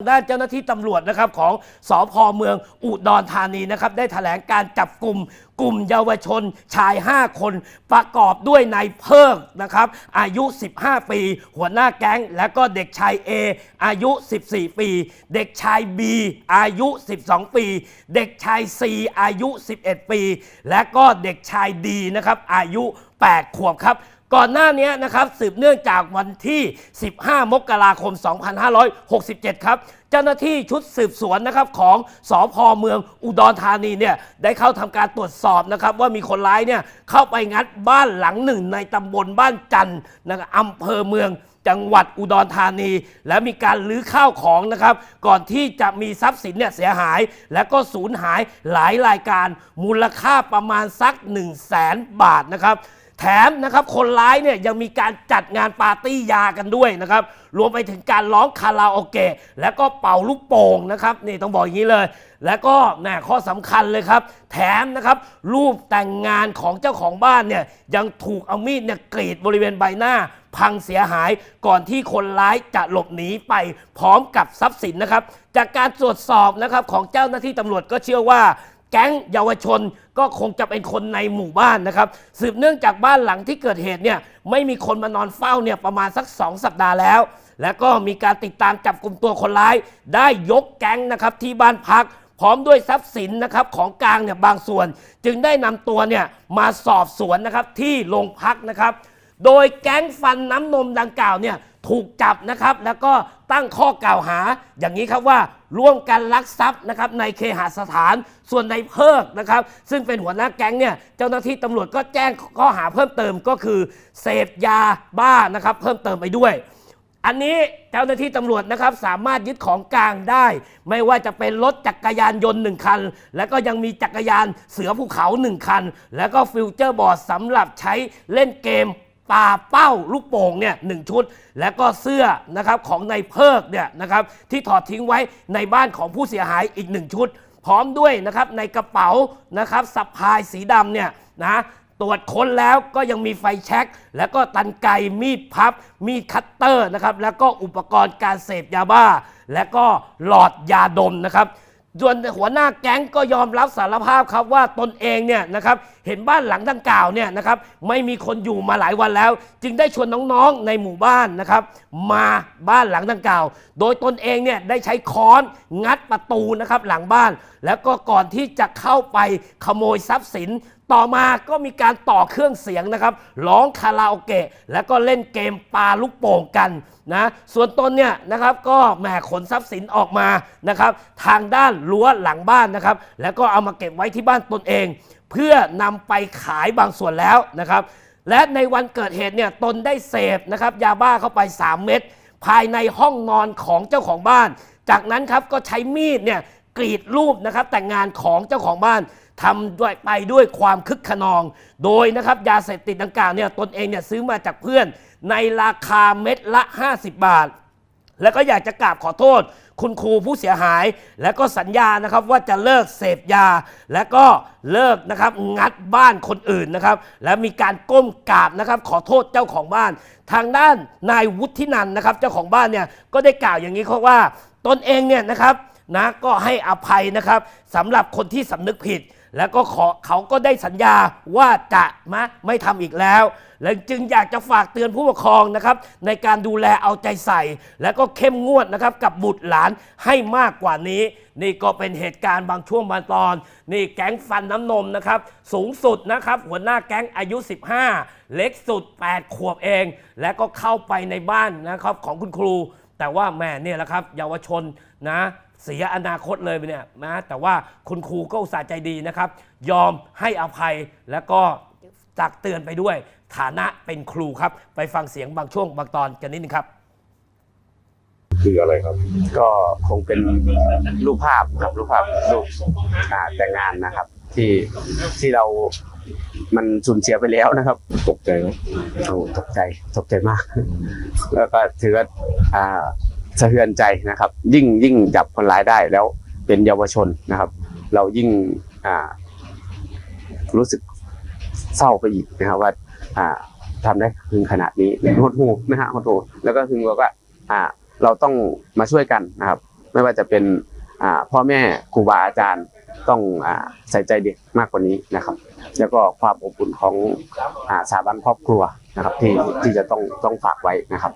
ด้านเจ้าหน้าที่ตำรวจนะครับของสอพเมืองอุดรธานีนะครับได้แถลงการจับกลุ่มกลุ่มเยาวชนชาย 5 คน ประกอบด้วยนายเพิกนะครับอายุ 15 ปี หัวหน้าแก๊ง และก็เด็กชาย A อายุ 14 ปี เด็กชาย B อายุ 12 ปี เด็กชาย C อายุ 11 ปี และก็เด็กชาย D นะครับอายุ 8 ขวบครับ ก่อนหน้านี้นะครับสืบเนื่องจากวันที่ 15 มกราคม 2567 ครับ เจ้าหน้าที่ชุดสืบสวนนะครับของสอพเมืองอุดรธานีเนี่ยได้เข้าทำการตรวจสอบนะครับว่ามีคนร้ายเนี่ยเข้าไปงัดบ้านหลังหนึ่งในตำบลบ้านจันทร์นะครับอำเภอเมืองจังหวัดอุดรธานี และมีการลื้อข้าวของนะครับ ก่อนที่จะมีทรัพย์สินเนี่ยเสียหาย และก็สูญหายหลายรายการมูลค่าประมาณสัก 1 0 0 0 0แสนบาทนะครับ แถมนะครับคนร้ายเนี่ยยังมีการจัดงานปาร์ตี้ยากันด้วยนะครับ รวมไปถึงการร้องคาราโอเกะและก็เป่าลูกโป่งนะครับนี่ต้องบอกอย่างนี้เลย และก็น่ข้อสำคัญเลยครับ แถมนะครับรูปแต่งงานของเจ้าของบ้านเนี่ยยังถูกเอามีดเนี่ยกรีดบริเวณใบหน้า พังเสียหายก่อนที่คนร้ายจะหลบหนีไปพร้อมกับทรัพย์สินนะครับ จากการตรวจสอบนะครับของเจ้าหน้าที่ตำรวจก็เชื่อว่า แก๊งเยาวชนก็คงจะเป็นคนในหมู่บ้านนะครับ สืบเนื่องจากบ้านหลังที่เกิดเหตุเนี่ยไม่มีคนมานอนเฝ้าเนี่ยประมาณสัก 2 สัปดาห์แล้ว และก็มีการติดตามจับกลุ่มตัวคนร้าย ได้ยกแก๊งนะครับที่บ้านพัก พร้อมด้วยทรัพย์สินนะครับของกลางเนี่ยบางส่วน จึงได้นำตัวเนี่ยมาสอบสวนนะครับที่โรงพักนะครับ โดยแก๊งฟันน้ำนมดังกล่าวเนี่ย ถูกจับนะครับ แล้วก็ตั้งข้อกล่าวหาอย่างนี้ครับว่าร่วมกันลักทรัพย์นะครับในเคหสถานส่วนในเพิกนะครับ ซึ่งเป็นหัวหน้าแก๊งเนี่ยเจ้าหน้าที่ตำรวจก็แจ้งข้อหาเพิ่มเติมก็คือ เสพยาบ้านะครับ เพิ่มเติมไปด้วยอันนี้เจ้าหน้าที่ตำรวจนะครับสามารถยึดของกลางได้ ไม่ว่าจะเป็นรถจักรยานยนต์หนึ่งคัน แล้วก็ยังมีจักรยานเสือภูเขาหนึ่งคัน แล้วก็ฟิวเจอร์บอร์ดสำหรับใช้เล่นเกม ปาเป้าลูกโป่งเนี่ยหนึ่งชุด แล้วก็เสื้อนะครับของนายเพิกเนี่ยนะครับที่ถอดทิ้งไว้ในบ้านของผู้เสียหายอีกหนึ่งชุด พร้อมด้วยนะครับในกระเป๋านะครับสะพายสีดำเนี่ยนะตรวจค้นแล้วก็ยังมีไฟแช็กแล้วก็ตันไกมีดพับ มีดคัตเตอร์นะครับแล้วก็อุปกรณ์การเสพยาบ้า และก็หลอดยาดมนะครับส่วนหัวหน้าแก๊งก็ยอมรับสารภาพครับว่าตนเองเนี่ยนะครับ เห็นบ้านหลังดังกล่าวเนี่ยนะครับไม่มีคนอยู่มาหลายวันแล้ว จึงได้ชวนน้องๆในหมู่บ้านนะครับ มาบ้านหลังดังกล่าว โดยตนเองเนี่ยได้ใช้ค้อนงัดประตูนะครับหลังบ้าน แล้วก็ก่อนที่จะเข้าไปขโมยทรัพย์สินต่อมาก็มีการต่อเครื่องเสียงนะครับ ร้องคาราโอเกะ แล้วก็เล่นเกมปลาลูกโป่งกันนะ ส่วนตนเนี่ยนะครับก็แหมขนทรัพย์สินออกมานะครับ ทางด้านรั้วหลังบ้านนะครับ แล้วก็เอามาเก็บไว้ที่บ้านตนเอง เพื่อนำไปขายบางส่วนแล้วนะครับ และในวันเกิดเหตุเนี่ยตนได้เสพนะครับยาบ้าเข้าไป 3 เม็ดภายในห้องนอนของเจ้าของบ้าน จากนั้นครับก็ใช้มีดเนี่ยกรีดรูปนะครับแต่งงานของเจ้าของบ้านทำด้วยไปด้วยความคึกขนอง โดยนะครับยาเสพติดดังกล่าวเนี่ยตนเองเนี่ยซื้อมาจากเพื่อนในราคาเม็ดละ 50 บาท แล้วก็อยากจะกราบขอโทษ คุณครูผู้เสียหาย และก็สัญญานะครับว่าจะเลิกเสพยา และก็เลิกนะครับงัดบ้านคนอื่นนะครับ และมีการก้มกราบนะครับขอโทษเจ้าของบ้าน ทางด้านนายวุฒินันนะครับ เจ้าของบ้านเนี่ยก็ได้กล่าวอย่างนี้เขาว่าตนเองเนี่ยนะครับนะก็ให้อภัยนะครับสำหรับคนที่สำนึกผิด แล้วก็ขอเขาก็ได้สัญญาว่าจะมะไม่ทำอีกแล้ว และจึงอยากจะฝากเตือนผู้ปกครองนะครับ ในการดูแลเอาใจใส่ และก็เข้มงวดนะครับกับบุตรหลานให้มากกว่านี้ นี่ก็เป็นเหตุการณ์บางช่วงบางตอน นี่แก๊งฟันน้ำนมนะครับ สูงสุดนะครับหัวหน้าแก๊งอายุ 15 เล็กสุด 8 ขวบเอง และก็เข้าไปในบ้านนะครับของคุณครู แต่ว่าแม่เนี่ยแหละครับเยาวชนนะเสียอนาคตเลยเนี่ยนะแต่ว่าคุณครูก็อุตส่าห์ใจดีนะครับ ยอมให้อภัยแล้วก็ตักเตือนไปด้วย ฐานะเป็นครูครับ ไปฟังเสียงบางช่วงบางตอนกันนิดนึงครับ คืออะไรครับ ก็คงเป็นรูปภาพครับรูปภาพรูปอ่าแต่งงานนะครับ ที่ที่เรามันสูญเสียไปแล้วนะครับตกใจไหมโอ้ตกใจตกใจมาก แล้วก็ถือว่าอ่าสะเทือนใจนะครับ ยิ่งยิ่งจับคนร้ายได้แล้วเป็นเยาวชนนะครับ เรายิ่งอ่า รู้สึกเศร้าไปอีกนะครับว่า อ่าทำได้ถึงขนาดนี้หดหูนะฮะหดหูแล้วก็ถึงบอกว่า อ่า เราต้องมาช่วยกันนะครับ ไม่ว่าจะเป็นพ่อแม่ครูบาอาจารย์ต้องอใส่ใจเด็กมากกว่านี้นะครับ แล้วก็ความอบอุ่นของอสถาบันครอบครัวนะครับที่ที่จะต้องต้องฝากไว้นะครับ